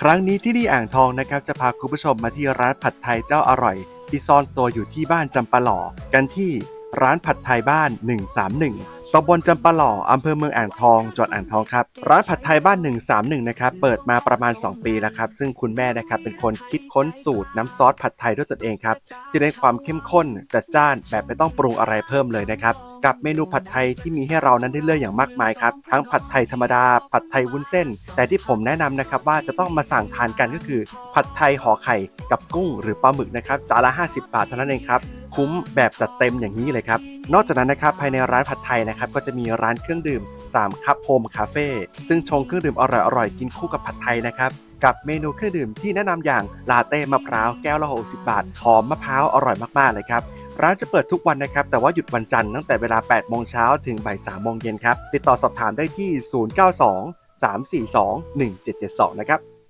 ครั้งนี้ที่นี่อ่างทองนะครับจะพาคุณผู้ชมมาที่ร้านผัดไทยเจ้าอร่อย ที่ซ่อนตัวอยู่ที่บ้านจำปาหล่อกันที่ร้านผัดไทยบ้าน 131 ตำบลจำปาหล่ออำเภอเมืองอ่างทอง จังหวัดอ่างทองครับ ร้านผัดไทยบ้าน 131 นะครับ เปิดมาประมาณ 2 ปีแล้วครับ ซึ่งคุณแม่นะครับเป็นคนคิดค้นสูตรน้ำซอสผัดไทยด้วยตนเองครับ ที่ได้ความเข้มข้นจัดจ้านแบบไม่ต้องปรุงอะไรเพิ่มเลยนะครับกับเมนูผัดไทยที่มีให้เรานั้นได้เลือกอย่างมากมายครับ ทั้งผัดไทยธรรมดา ผัดไทยวุ้นเส้น แต่ที่ผมแนะนำนะครับว่าจะต้องมาสั่งทานกันก็คือ ผัดไทยห่อไข่กับกุ้งหรือปลาหมึกนะครับจานละ 50 บาทเท่านั้นเองครับ คุ้มแบบจัดเต็มอย่างนี้เลยครับ นอกจากนั้นนะครับภายในร้านผัดไทยนะครับก็จะมีร้านเครื่องดื่ม3คัพโฮมคาเฟ่ซึ่งชงเครื่องดื่มอร่อยๆกินคู่กับผัดไทยนะครับกับเมนูเครื่องดื่มที่แนะนำอย่างลาเต้มะพร้าวแก้วละ60บาทหอมมะพร้าวอร่อยมากๆเลยครับร้านจะเปิดทุกวันนะครับ แต่ว่าหยุดวันจันทร์ตั้งแต่เวลา 8 โมงเช้าถึงบ่าย 3 โมงเย็นครับ ติดต่อสอบถามได้ที่ 092 342 1772 นะครับ